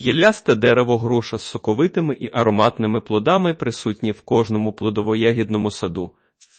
Гіллясте дерево груша з соковитими і ароматними плодами присутні в кожному плодово-ягідному саду.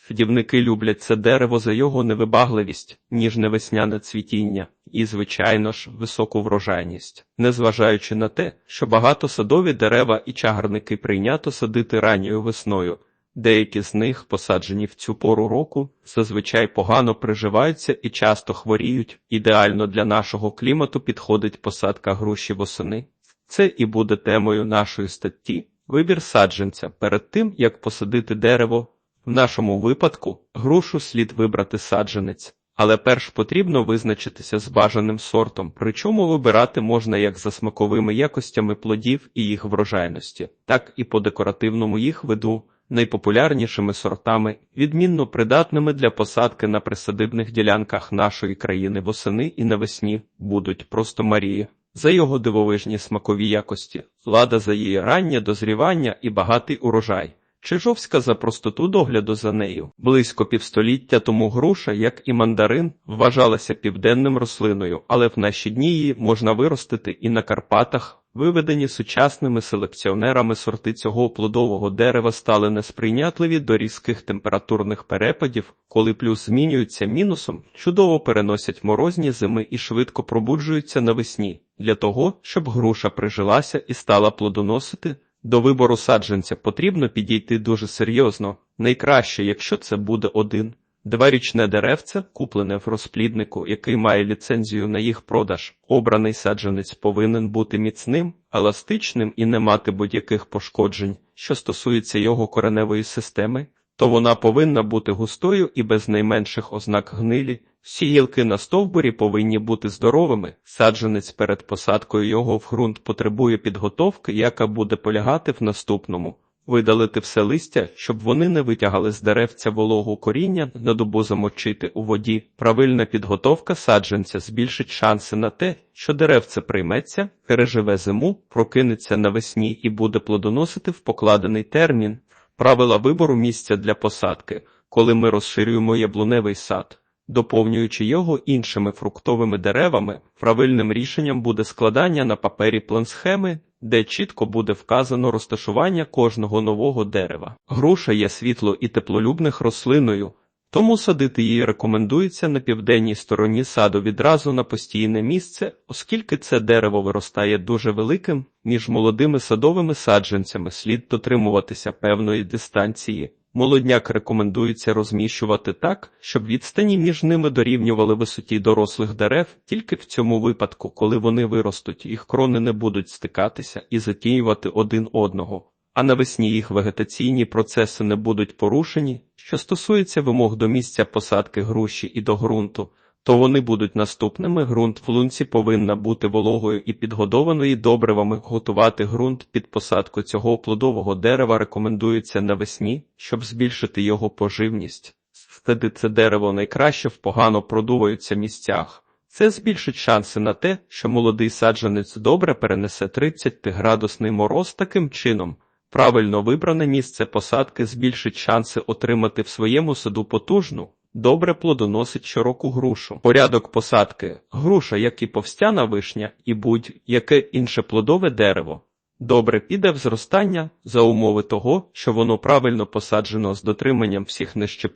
Садівники люблять це дерево за його невибагливість, ніжне весняне цвітіння і, звичайно ж, високу врожайність. Незважаючи на те, що багато садові дерева і чагарники прийнято садити ранньою весною, деякі з них, посаджені в цю пору року, зазвичай погано приживаються і часто хворіють. Ідеально для нашого клімату підходить посадка груші восени. Це і буде темою нашої статті. Вибір саджанця перед тим, як посадити дерево. В нашому випадку грушу слід вибрати саджанець, але перш потрібно визначитися з бажаним сортом, причому вибирати можна як за смаковими якостями плодів і їх врожайності, так і по декоративному їх виду, найпопулярнішими сортами, відмінно придатними для посадки на присадибних ділянках нашої країни восени і навесні, будуть просто Марії. За його дивовижні смакові якості, лада за її раннє дозрівання і багатий урожай. Чижовська за простоту догляду за нею. Близько півстоліття тому груша, як і мандарин, вважалася південним рослиною, але в наші дні її можна виростити і на Карпатах. Виведені сучасними селекціонерами сорти цього плодового дерева стали несприйнятливі до різких температурних перепадів, коли плюс змінюються мінусом, чудово переносять морозні зими і швидко пробуджуються навесні. Для того, щоб груша прижилася і стала плодоносити, до вибору саджанця потрібно підійти дуже серйозно, найкраще, якщо це буде один. Дворічне деревце, куплене в розпліднику, який має ліцензію на їх продаж, обраний саджанець повинен бути міцним, еластичним і не мати будь-яких пошкоджень, що стосується його кореневої системи, то вона повинна бути густою і без найменших ознак гнилі. Всі гілки на стовбурі повинні бути здоровими. Саджанець перед посадкою його в ґрунт потребує підготовки, яка буде полягати в наступному. Видалити все листя, щоб вони не витягали з деревця вологу коріння, на добу замочити у воді. Правильна підготовка саджанця збільшить шанси на те, що деревце прийметься, переживе зиму, прокинеться навесні і буде плодоносити в покладений термін. Правила вибору місця для посадки, коли ми розширюємо яблуневий сад. Доповнюючи його іншими фруктовими деревами, правильним рішенням буде складання на папері план-схеми, де чітко буде вказано розташування кожного нового дерева. Груша є світло і теплолюбних рослиною, тому садити її рекомендується на південній стороні саду відразу на постійне місце, оскільки це дерево виростає дуже великим, між молодими садовими саджанцями слід дотримуватися певної дистанції. Молодняк рекомендується розміщувати так, щоб відстані між ними дорівнювали висоті дорослих дерев, тільки в цьому випадку, коли вони виростуть, їх крони не будуть стикатися і затінювати один одного, а навесні їх вегетаційні процеси не будуть порушені. Що стосується вимог до місця посадки груші і до ґрунту, то вони будуть наступними. Ґрунт в лунці повинна бути вологою і підгодованою добривами. Готувати ґрунт під посадку цього плодового дерева рекомендується навесні, щоб збільшити його поживність. Стеди це дерево найкраще в погано продуваються місцях. Це збільшить шанси на те, що молодий саджанець добре перенесе 30-градусний мороз таким чином. Правильно вибране місце посадки збільшить шанси отримати в своєму саду потужну, добре плодоносить щороку грушу. Порядок посадки груша, як і повстяна вишня, і будь-яке інше плодове дерево. Добре піде в зростання за умови того, що воно правильно посаджено з дотриманням всіх нижче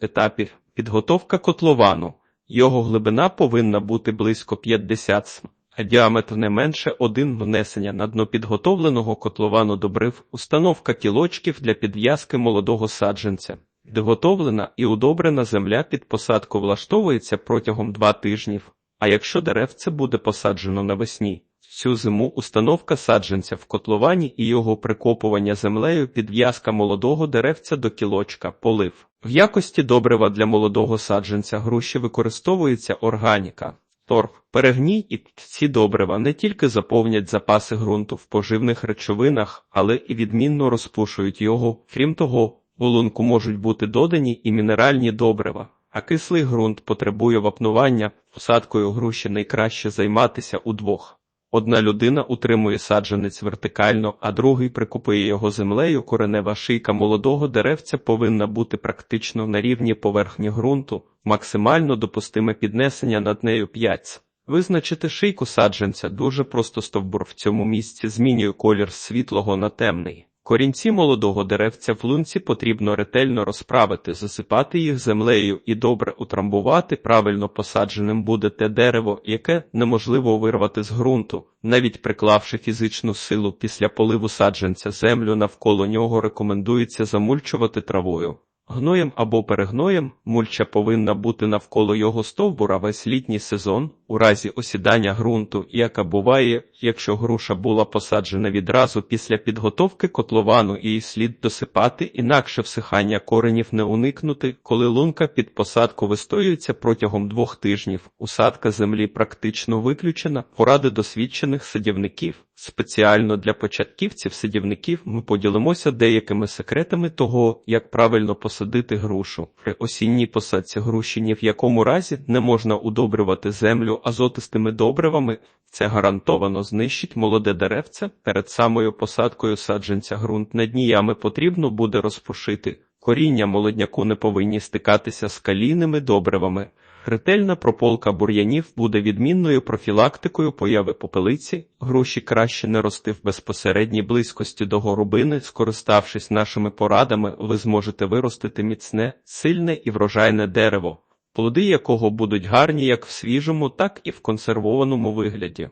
етапів. Підготовка котловану. Його глибина повинна бути близько 50 см, а діаметр не менше один внесення на дно підготовленого котловану добрив, установка кілочків для підв'язки молодого саджанця. Підготовлена і удобрена земля під посадку влаштовується протягом два тижнів, а якщо деревце буде посаджено навесні, цю зиму установка саджанця в котловані і його прикопування землею підв'язка молодого деревця до кілочка, полив. В якості добрива для молодого саджанця груші використовується органіка. Торф, перегній і ці добрива не тільки заповнять запаси ґрунту в поживних речовинах, але і відмінно розпушують його. Крім того, у лунку можуть бути додані і мінеральні добрива, а кислий ґрунт потребує вапнування. Посадкою груші найкраще займатися удвох. Одна людина утримує саджанець вертикально, а другий прикупує його землею. Коренева шийка молодого деревця повинна бути практично на рівні поверхні ґрунту, максимально допустиме піднесення над нею 5. Визначити шийку саджанця дуже просто стовбур в цьому місці змінює колір світлого на темний. Корінці молодого деревця в лунці потрібно ретельно розправити, засипати їх землею і добре утрамбувати. Правильно посадженим буде те дерево, яке неможливо вирвати з ґрунту. Навіть приклавши фізичну силу після поливу саджанця, землю навколо нього рекомендується замульчувати травою. Гноєм або перегноєм мульча повинна бути навколо його стовбура весь літній сезон, у разі осідання ґрунту, яка буває, якщо груша була посаджена відразу після підготовки котловану, її слід досипати, інакше всихання коренів не уникнути, коли лунка під посадку вистоюється протягом двох тижнів. Усадка землі практично виключена. Поради досвідчених садівників. Спеціально для початківців-садівників ми поділимося деякими секретами того, як правильно посадити грушу. При осінній посадці груші ні в якому разі не можна удобрювати землю азотистими добривами. Це гарантовано знищить молоде деревце. Перед самою посадкою саджанця ґрунт над дніями потрібно буде розпушити. Коріння молодняку не повинні стикатися з калійними добривами. Ретельна прополка бур'янів буде відмінною профілактикою появи попелиці. Груші краще не рости в безпосередній близькості до горобини. Скориставшись нашими порадами, ви зможете виростити міцне, сильне і врожайне дерево, плоди якого будуть гарні як в свіжому, так і в консервованому вигляді.